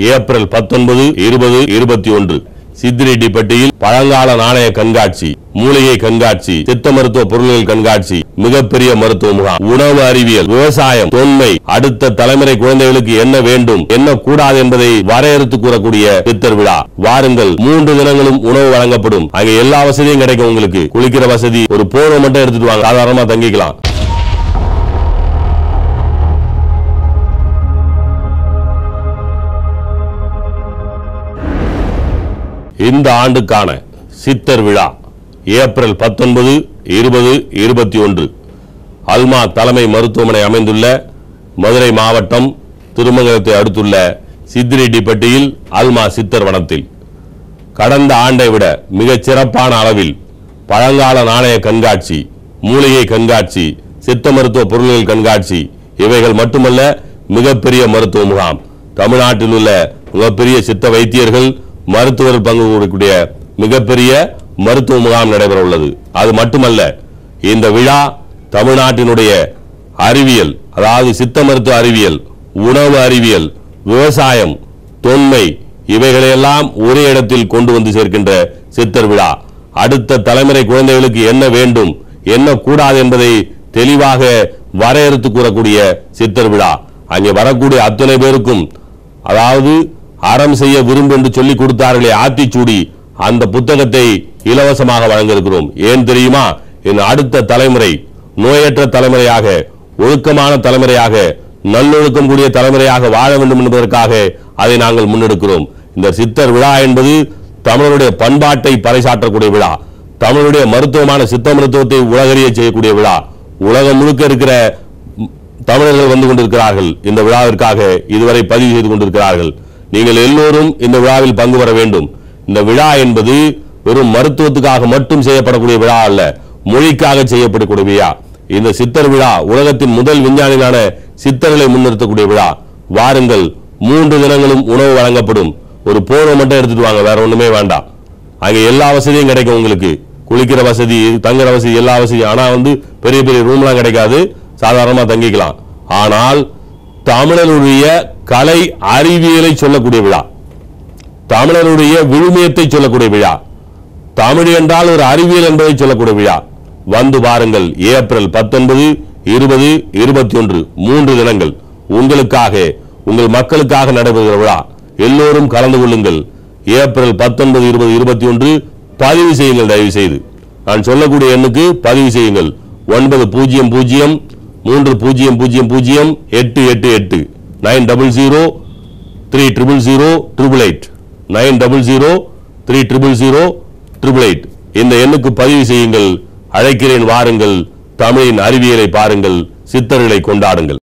April பத்தொன்பது இருபது இருபத்தி ஒன்று. சித்திரெட்டிப்பட்டியில் பழங்கால நாணய கண்காட்சி மூலிகை கண்காட்சி சித்த மருத்துவ பொருள்கள் கண்காட்சி மிகப்பெரிய மருத்துவ முகாம் உணவு அறிவியல் விவசாயம் தொன்மை அடுத்த தலைமுறை குழந்தைகளுக்கு என்ன வேண்டும் என்ன கூடாது என்பதை வரையறுத்து கூறக்கூடிய சித்தர் விழா. வாருங்கள் மூன்று தினங்களும் உணவு வழங்கப்படும். அங்கே எல்லா வசதியும் கிடைக்கும் உங்களுக்கு. குளிக்கிற வசதி ஒரு போர்வை மட்டும் எடுத்துட்டு வாங்க. சாதாரணமா தங்கிக்கலாம். இந்த ஆண்டுக்கான சித்தர் விழா ஏப்ரல் பத்தொன்பது இருபது இருபத்தி ஒன்று. அல்மா தலைமை மருத்துவமனை அமைந்துள்ள மதுரை மாவட்டம் திருமங்கலத்தை அடுத்துள்ள சித்திரெட்டிப்பட்டியில் அல்மா சித்தர் வனத்தில். கடந்த ஆண்டை விட மிகச் சிறப்பான அளவில் பழங்கால நாணய கண்காட்சி மூலிகை கண்காட்சி சித்த மருத்துவ பொருள்கள் கண்காட்சி இவைகள் மட்டுமல்ல மிகப்பெரிய மருத்துவ முகாம். தமிழ்நாட்டில் உள்ள மிகப்பெரிய சித்த வைத்தியர்கள் மருத்துவர் பங்கு கொள்ளக்கூடிய மிகப்பெரிய மருத்துவ முகாம் நடைபெற உள்ளது அது மட்டுமல்ல இந்த விழா தமிழ்நாட்டினுடைய அறிவியல் அதாவது சித்த மருத்துவ அறிவியல் உணவு அறிவியல் விவசாயம் தொன்மை இவைகளையெல்லாம் ஒரே இடத்தில் கொண்டு வந்து சேர்க்கின்ற சித்தர் விழா. அடுத்த தலைமுறை குழந்தைகளுக்கு என்ன வேண்டும் என்ன கூடாது என்பதை தெளிவாக வரையறுத்து கூறக்கூடிய சித்தர் விழா. அங்கே வரக்கூடிய அத்தனை பேருக்கும் அதாவது அறம் செய்ய விரும்பு என்று சொல்லி கொடுத்தார்களே ஆத்திச்சூடி அந்த புத்தகத்தை இலவசமாக வழங்க இருக்கிறோம் ஏன் தெரியுமா? என் அடுத்த தலைமுறை நோயற்ற தலைமுறையாக ஒழுக்கமான தலைமுறையாக நல்லொழுக்கம் கூடிய தலைமுறையாக வாழ வேண்டும் என்பதற்காக அதை நாங்கள் முன்னெடுக்கிறோம். இந்த சித்தர் விழா என்பது தமிழருடைய பண்பாட்டை பறைசாற்றக்கூடிய விழா தமிழுடைய மருத்துவமான சித்த மருத்துவத்தை உலகறிய செய்யக்கூடிய விழா. உலகம் முழுக்க இருக்கிற தமிழர்கள் வந்து கொண்டிருக்கிறார்கள். இந்த விழாவிற்காக இதுவரை பதிவு செய்து கொண்டிருக்கிறார்கள். நீங்கள் எல்லோரும் இந்த விழாவில் பங்கு பெற வேண்டும். இந்த விழா என்பது வெறும் மருத்துவத்துக்காக மட்டும் செய்யப்படக்கூடிய விழா அல்ல மொழிக்காக செய்யப்படக்கூடிய விழா. இந்த சித்தர் விழா உலகத்தின் முதல் விஞ்ஞானிகளான சித்தர்களை முன்னிறுத்தக்கூடிய விழா. வாருங்கள் மூன்று தினங்களும் உணவு வழங்கப்படும். ஒரு போர்வை மட்டும் எடுத்துட்டு வாங்க வேற ஒண்ணுமே வேண்டாம். அங்கே எல்லா வசதியும் கிடைக்கும் உங்களுக்கு. குளிக்கிற வசதி தங்குற வசதி எல்லா வசதியும் ஆனா வந்து பெரிய பெரிய ரூம்லாம் கிடைக்காது. சாதாரணமா தங்கிக்கலாம். ஆனால் தமிழருடைய கலை அறிவியலை சொல்லக்கூடிய விழா. தமிழருடைய விழுமியத்தை சொல்லக்கூடிய விழா. தமிழ் என்றால் ஒரு அறிவியல் என்பதை சொல்லக்கூடிய விழா. வந்து பாருங்கள் ஏப்ரல் பத்தொன்பது இருபது இருபத்தி ஒன்று மூன்று தினங்கள். உங்களுக்காக உங்கள் மக்களுக்காக நடைபெறுகிற விழா. எல்லோரும் கலந்து கொள்ளுங்கள். ஏப்ரல் பத்தொன்பது இருபது இருபத்தி ஒன்று பதிவு செய்யுங்கள் தயவு செய்து நான் சொல்லக்கூடிய எண்ணுக்கு பதிவு செய்யுங்கள். ஒன்பது பூஜ்ஜியம் பூஜ்ஜியம் மூன்று பூஜ்ஜியம் பூஜ்ஜியம் பூஜ்ஜியம் எட்டு எட்டு எட்டு. Nine double zero three triple zero triple eight. Nine double zero three triple zero triple eight. இந்த எண்ணுக்கு பதிவு செய்யுங்கள் அழைக்கிறேன் வாருங்கள் தமிழின் அறிவியலை பாருங்கள் சித்தர்களை கொண்டாடுங்கள்.